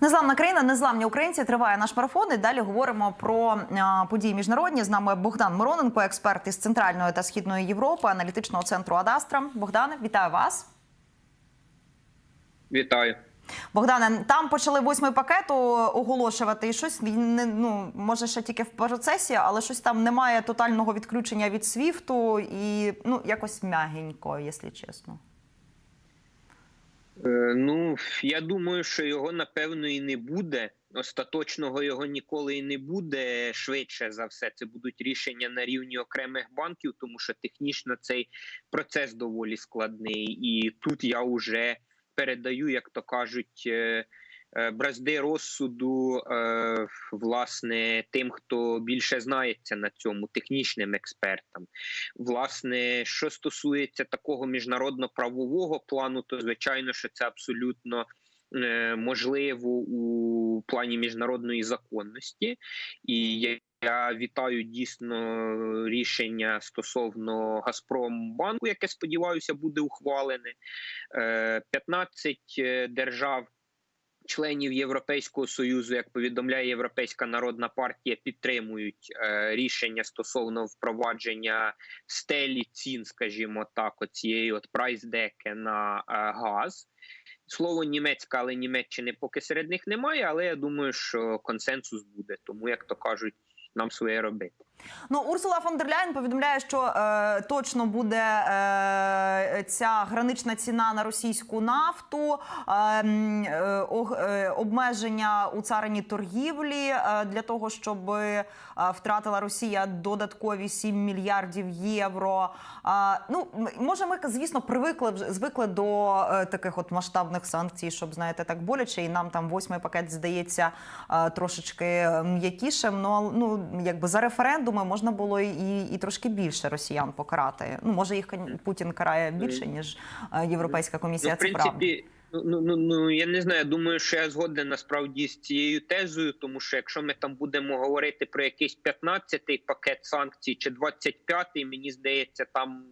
Незламна країна, незламні українці. Триває наш марафон. І далі говоримо про події міжнародні. З нами Богдан Мироненко, експерт із центральної та східної Європи, аналітичного центру Адастра. Богдане, вітаю вас. Вітаю. Богдане, там почали восьмий пакет оголошувати, і щось не ну може ще тільки в процесі, але щось там немає тотального відключення від свіфту і ну якось м'ягенько, якщо чесно. Е, ну, я думаю, що його напевно і не буде. Остаточного його ніколи і не буде. Швидше за все, це будуть рішення на рівні окремих банків, тому що технічно цей процес доволі складний. І тут я вже передаю, як то кажуть, е, бразди розсуду е, власне тим, хто більше знається на цьому, технічним експертам. Власне, що стосується такого міжнародно-правового плану, то звичайно, що це абсолютно. е, Можливо, у плані міжнародної законності, і я, вітаю дійсно рішення стосовно Газпромбанку, яке сподіваюся буде ухвалене. Е, 15 держав. Членів Європейського союзу, як повідомляє Європейська народна партія, підтримують е, рішення стосовно впровадження стелі цін, скажімо так, оцієї от прайсдеки на е, газ. Слово німецька, але Німеччини поки серед них немає. Але я думаю, що консенсус буде. Тому як то кажуть, нам своє робити. Ну, Урсула фон дер Ляйн повідомляє, що е, точно буде е, ця гранична ціна на російську нафту, е, е, е, обмеження у царині торгівлі е, для того, щоб е, втратила Росія додаткові 7 мільярдів євро. Е, ну, може, ми, звісно, привикли звикли до е, таких от масштабних санкцій, щоб знаєте, так боляче, і нам там восьмий пакет здається е, трошечки м'якішим. Ну, ну якби за референдуми можна було і, і трошки більше росіян покарати. Ну може їх Путін карає більше ніж е, Європейська комісія. Ну, в Це правда. принципі, ну, ну, ну, ну я не знаю. Думаю, що я згоден насправді з цією тезою, тому що якщо ми там будемо говорити про якийсь 15-й пакет санкцій чи 25-й, мені здається, там.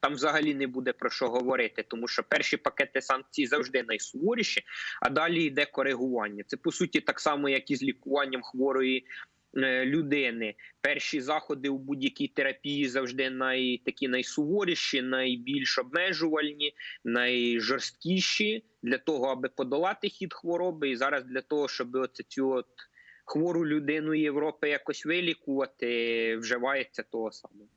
Там взагалі не буде про що говорити, тому що перші пакети санкцій завжди найсуворіші, а далі йде коригування. Це по суті так само, як і з лікуванням хворої е, людини. Перші заходи у будь-якій терапії завжди най такі найсуворіші, найбільш обмежувальні, найжорсткіші для того, аби подолати хід хвороби, і зараз для того, щоб оце цю от хвору людину Європи якось вилікувати, вживається того самого.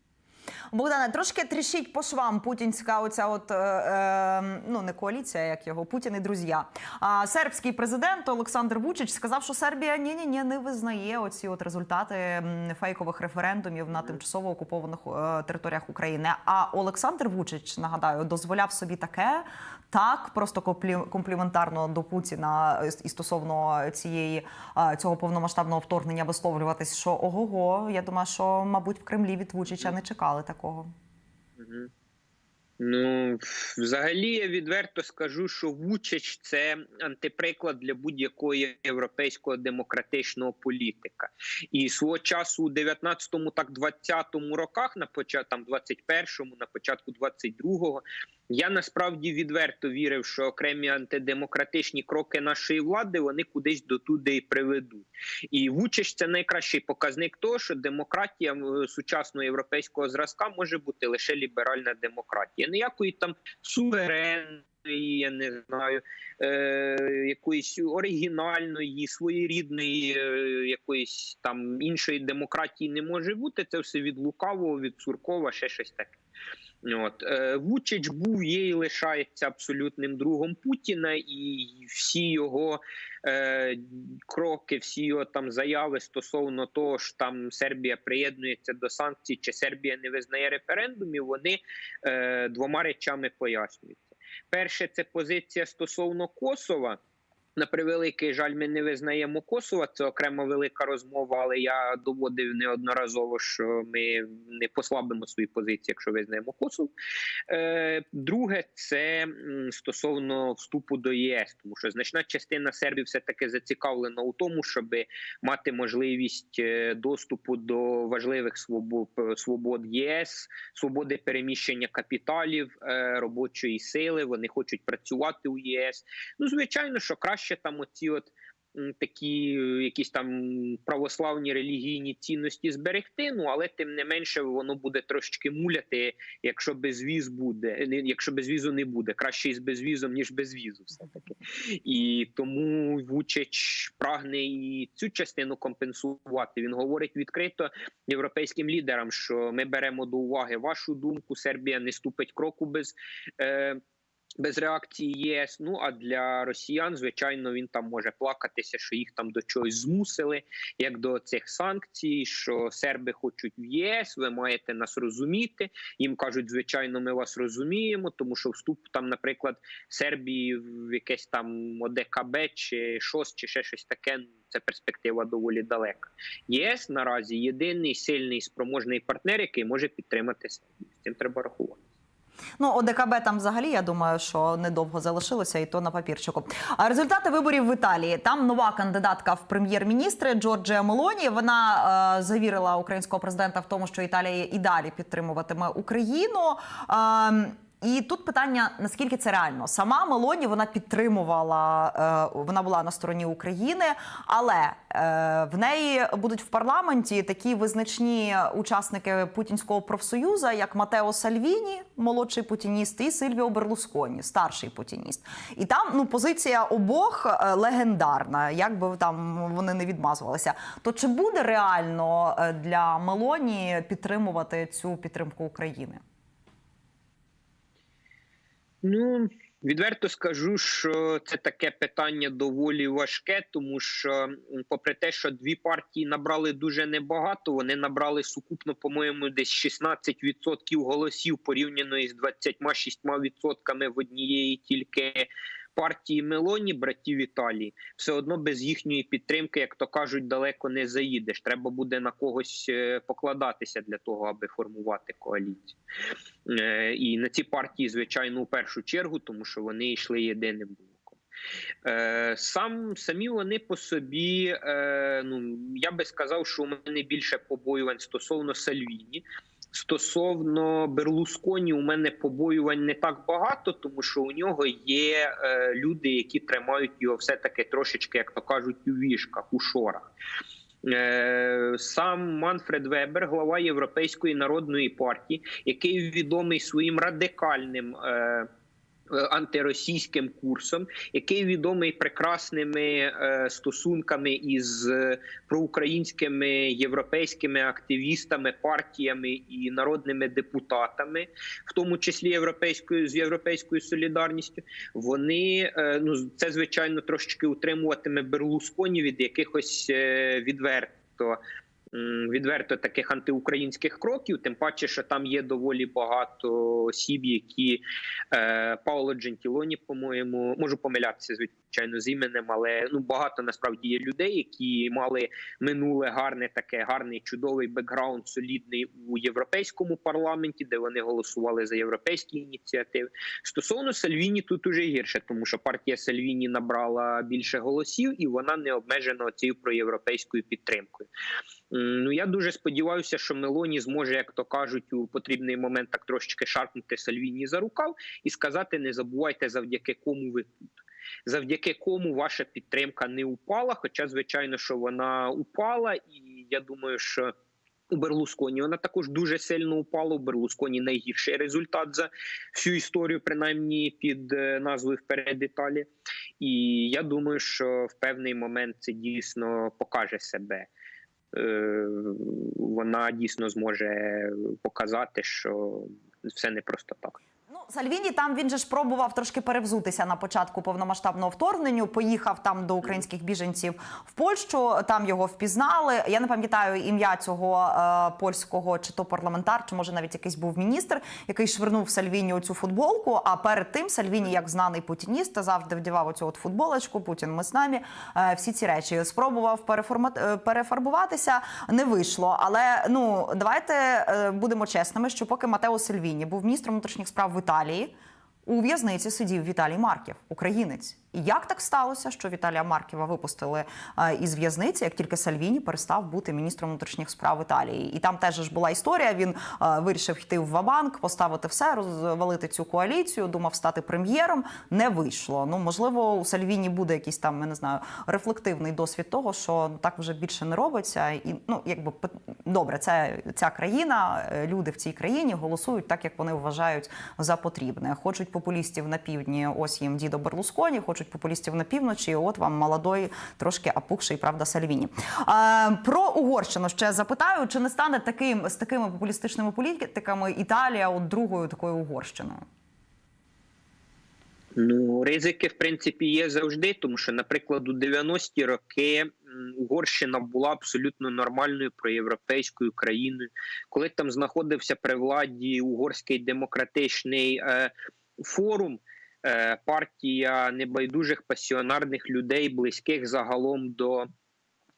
Богдане, трошки трішіть по швам путінська оця от е, е, ну не коаліція, як його Путін і друзі. А сербський президент Олександр Вучич сказав, що Сербія ні ні ні не визнає оці от результати фейкових референдумів на тимчасово окупованих е, територіях України. А Олександр Вучич, нагадаю, дозволяв собі таке. Так, просто комплі- компліментарно до Путіна е, і стосовно цієї цього повномасштабного вторгнення висловлюватись, що ого, я думаю, що мабуть в Кремлі від Вучича не чекали такого. Ну, взагалі, я відверто скажу, що Вучич це антиприклад для будь-якого європейського демократичного політика. І свого часу у 19-му, так 20-му роках, на початку там 21-му, на початку 22-го, я насправді відверто вірив, що окремі антидемократичні кроки нашої влади вони кудись дотуди і приведуть. І Вучич це найкращий показник того, що демократія е, сучасного європейського зразка може бути лише ліберальна демократія, ніякої там суверенної, я не знаю, е, якоїсь оригінальної, своєрідної, е, якоїсь там іншої демократії не може бути. Це все від лукавого, від Суркова, ще щось таке. От е, Вучич був є і лишається абсолютним другом Путіна, і всі його е, кроки, всі його там заяви стосовно того, що там Сербія приєднується до санкцій, чи Сербія не визнає референдумів, вони е, двома речами пояснюються. Перше, це позиція стосовно Косова. На превеликий жаль, ми не визнаємо Косова. Це окрема велика розмова, але я доводив неодноразово, що ми не послабимо свої позиції, якщо визнаємо Косов. Е, друге, це стосовно вступу до ЄС, тому що значна частина сербів все таки зацікавлена у тому, щоб мати можливість е, доступу до важливих свобод, свобод ЄС, свободи переміщення капіталів, е, робочої сили. Вони хочуть працювати у ЄС. Ну, звичайно, що краще краще там оці от. Такі е, якісь там православні релігійні цінності зберегти, ну але тим не менше воно буде трошечки муляти, якщо безвіз буде, якщо безвізу не буде. Краще із безвізом, ніж без візу, все таки. І тому Вучич прагне і цю частину компенсувати. Він говорить відкрито європейським лідерам, що ми беремо до уваги вашу думку. Сербія не ступить кроку без. Е, без реакції ЄС. Ну а для росіян, звичайно, він там може плакатися, що їх там до чогось змусили, як до цих санкцій, що серби хочуть в ЄС, ви маєте нас розуміти. Їм кажуть, звичайно, ми вас розуміємо, тому що вступ там, наприклад, Сербії в якесь там ОДКБ чи ШОС, чи ще щось таке. ну, Це перспектива доволі далека. ЄС наразі єдиний сильний спроможний партнер, який може підтримати Сербію. З цим треба рахувати. Ну, ОДКБ там взагалі, я думаю, що недовго залишилося, і то на папірчику. А результати виборів в Італії. Там нова кандидатка в прем'єр-міністри Джорджія Мелоні. Вона е, завірила українського президента в тому, що Італія і далі підтримуватиме Україну. Е, і тут питання: наскільки це реально? Сама Мелоні вона підтримувала, е, вона була на стороні України, але е, в неї будуть в парламенті такі визначні учасники путінського профсоюзу, як Матео Сальвіні, молодший путініст, і Сильвіо Берлусконі, старший путініст. І там ну позиція обох е, легендарна, як би там вони не відмазувалися. То чи буде реально для Мелоні підтримувати цю підтримку України? Ну відверто скажу, що це таке питання доволі важке, тому що, попри те, що дві партії набрали дуже небагато, вони набрали сукупно, по-моєму, десь 16% голосів порівняно із 26% в однієї тільки. Партії Мелоні, братів Італії, все одно без їхньої підтримки, як то кажуть, далеко не заїдеш. Треба буде на когось е, покладатися для того, аби формувати коаліцію. Е, І на ці партії, звичайно, у першу чергу, тому що вони йшли єдиним. Е, Сам самі вони по собі, ну я би сказав, що у мене більше побоювань стосовно Сальвіні. Стосовно Берлусконі, у мене побоювань не так багато, тому що у нього є е, люди, які тримають його все таки трошечки, як то кажуть, у вішках, у шорах. Е, Сам Манфред Вебер, глава Європейської народної партії, який відомий своїм радикальним. Е, Антиросійським курсом, який відомий прекрасними е, стосунками із е, проукраїнськими європейськими активістами, партіями і народними депутатами, в тому числі європейською з європейською солідарністю, вони е, ну це звичайно трошечки утримуватиме Берлусконі від якихось е, відверто. Відверто таких антиукраїнських кроків, тим паче, що там є доволі багато осіб, які е, Пауло Джентілоні, по-моєму, можу помилятися, звичайно, з іменем, але ну багато насправді є людей, які мали минуле гарне, таке гарний чудовий бекграунд, солідний у європейському парламенті, де вони голосували за європейські ініціативи. Стосовно Сальвіні, тут уже гірше, тому що партія Сальвіні набрала більше голосів, і вона не обмежена цією проєвропейською підтримкою. Ну я дуже сподіваюся, що Мелоні зможе, як то кажуть, у потрібний момент так трошечки шарпнути Сальвіні за рукав і сказати: не забувайте, завдяки кому ви тут. Завдяки кому ваша підтримка не упала. Хоча, звичайно, що вона упала, і я думаю, що у Берлусконі вона також дуже сильно упала. У Берлусконі найгірший результат за всю історію, принаймні під е, назвою Вперед Італія. І я думаю, що в певний момент це дійсно покаже себе. Е, Вона дійсно зможе показати, що все не просто так. Сальвіні там він же ж пробував трошки перевзутися на початку повномасштабного вторгнення. Поїхав там до українських біженців в Польщу. Там його впізнали. Я не пам'ятаю ім'я цього е, польського, чи то парламентар, чи може навіть якийсь був міністр, який швирнув Сальвіні оцю футболку. А перед тим Сальвіні, як знаний путініст, завжди вдівав оцю от футболочку. Путін ми з нами. Е, всі ці речі спробував переформат... е, перефарбуватися. Не вийшло. Але ну давайте е, будемо чесними, що поки Матео Сальвіні був міністром внутрішніх справ в Італії, у в'язниці сидів Віталій Марків, українець. Як так сталося, що Віталія Марківа випустили е, із в'язниці, як тільки Сальвіні перестав бути міністром внутрішніх справ Італії? І там теж ж була історія. Він е, вирішив йти в Вабанк, поставити все, розвалити цю коаліцію, думав стати прем'єром. Не вийшло. Ну можливо, у Сальвіні буде якийсь там, я не знаю, рефлективний досвід того, що так вже більше не робиться. І ну, якби добре, це ця країна, е, люди в цій країні голосують так, як вони вважають за потрібне. Хочуть популістів на півдні, ось їм дідо Берлусконі, хочуть популістів на півночі. От вам молодой, трошки опухший, правда, Сальвіні. А, про Угорщину ще запитаю, чи не стане таким з такими популістичними політиками Італія от другою такою Угорщиною? Ну, ризики, в принципі, є завжди, тому що, наприклад, у 90-ті роки Угорщина була абсолютно нормальною проєвропейською країною. Коли там знаходився при владі угорський демократичний е, форум, е, партія небайдужих пасіонарних людей, близьких загалом до.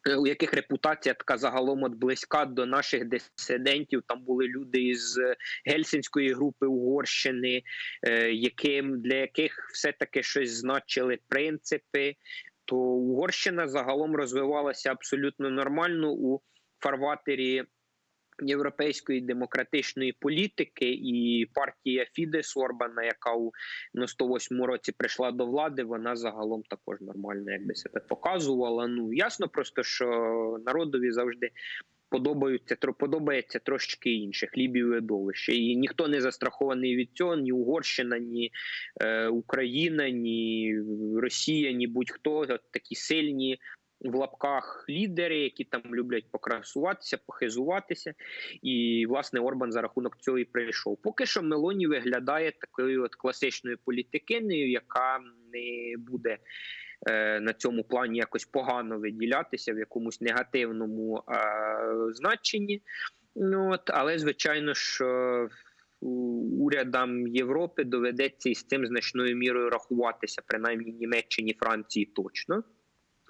е, У яких репутація така загалом от близька до наших дисидентів. Там були люди е, гельсінської групи Угорщини, е, яким для яких все таки щось значили принципи, то Угорщина загалом розвивалася абсолютно нормально у фарватері європейської демократичної політики, і партія Фідес Орбана, яка у 98 році прийшла до влади, вона загалом також нормально якби себе показувала. Ну ясно, просто що народові завжди подобаються подобається трошечки інше хліб і видовище. І ніхто не застрахований від цього, ні Угорщина, ні е, Україна, ні Росія, ні будь-хто такі сильні. В лапках лідери, які там люблять покрасуватися, похизуватися, і власне Орбан за рахунок цього і прийшов. Поки що Мелоні виглядає такою от класичною політикинею, яка не буде е, на цьому плані якось погано виділятися в якомусь негативному е, значенні. Ну, от, але звичайно, що урядам Європи доведеться із цим значною мірою рахуватися, принаймні Німеччині, Франції точно.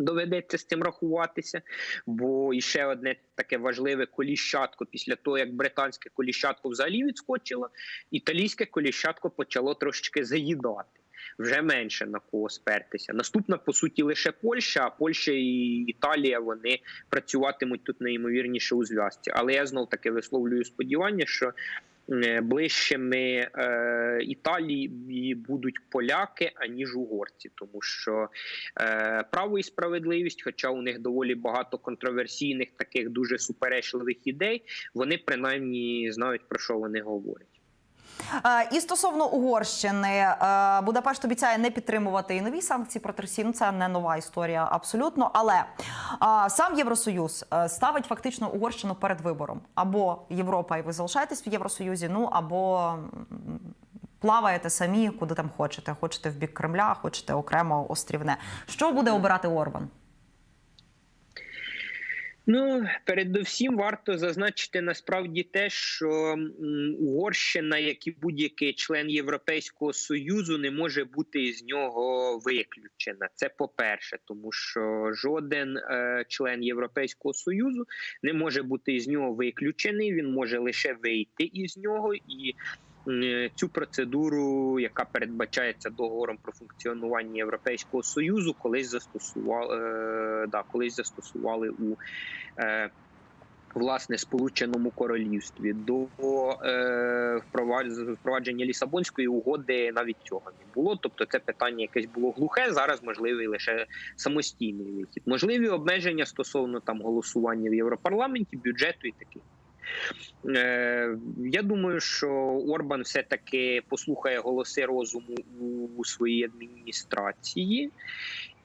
Доведеться з цим рахуватися, бо і ще одне таке важливе коліщатко після того, як британське коліщатко взагалі відскочило, італійське коліщатко почало трошечки заїдати. Вже менше на кого спертися. Наступна, по суті, лише Польща, а Польща і Італія вони працюватимуть тут найімовірніше у зв'язці. Але я знов таки висловлюю сподівання, що е, ближчими е, Італії будуть поляки аніж угорці, тому що е, право і справедливість, хоча у них доволі багато контроверсійних таких дуже суперечливих ідей, вони принаймні знають про що вони говорять. Е, І стосовно Угорщини, е, Будапешт обіцяє не підтримувати і нові санкції проти Росії. Ну, це не нова історія абсолютно. Але е, сам Євросоюз ставить фактично Угорщину перед вибором: або Європа, і ви залишаєтесь в Євросоюзі, ну або плаваєте самі, куди там хочете. Хочете в бік Кремля, хочете окремо острівне. Що буде обирати Орбан? Ну, передусім варто зазначити насправді те, що Угорщина, як і будь-який член Європейського союзу, не може бути із нього виключена. Це по-перше, тому що жоден е, член Європейського союзу не може бути із нього виключений. Він може лише вийти із нього і. М, Цю процедуру, яка передбачається договором про функціонування Європейського союзу, колись застосували е, да, колись застосували у е, власне Сполученому Королівстві. До е, впровадження Лісабонської угоди навіть цього не було. Тобто, це питання якесь було глухе. Зараз можливий лише самостійний вихід. Можливі обмеження стосовно там голосування в Європарламенті, бюджету і таке. Е, я думаю, що Орбан все таки послухає голоси розуму у своїй адміністрації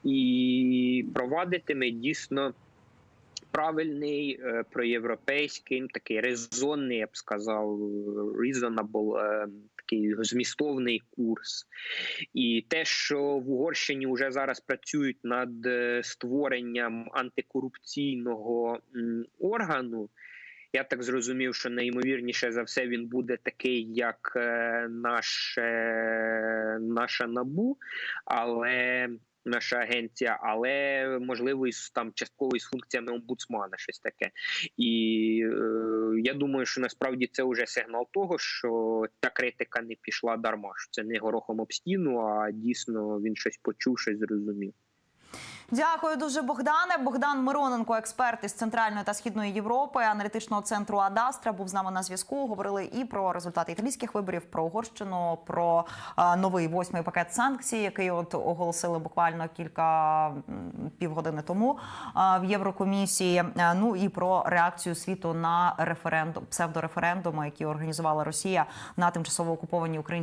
і провадитиме дійсно правильний е, проєвропейський, такий резонний, я б сказав, reasonable, е, такий змістовний курс. І те, що в Угорщині вже зараз працюють над створенням антикорупційного органу. Я так зрозумів, що найімовірніше за все він буде такий, як е, наше, наша набу, але наша агенція, але можливо із там частково із функціями омбудсмана, щось таке. І е, я думаю, що насправді це вже сигнал того, що ця критика не пішла дарма. Що це не горохом об стіну, а дійсно він щось почув, щось зрозумів. Дякую дуже, Богдане. Богдан Мироненко, експерт із центральної та східної Європи, аналітичного центру Адастра, був з нами на зв'язку. Говорили і про результати італійських виборів, про Угорщину, про новий восьмий пакет санкцій, який от оголосили буквально кілька півгодини тому в Єврокомісії. Ну і про реакцію світу на референдум, псевдореферендуми, які організувала Росія на тимчасово окупованій українській.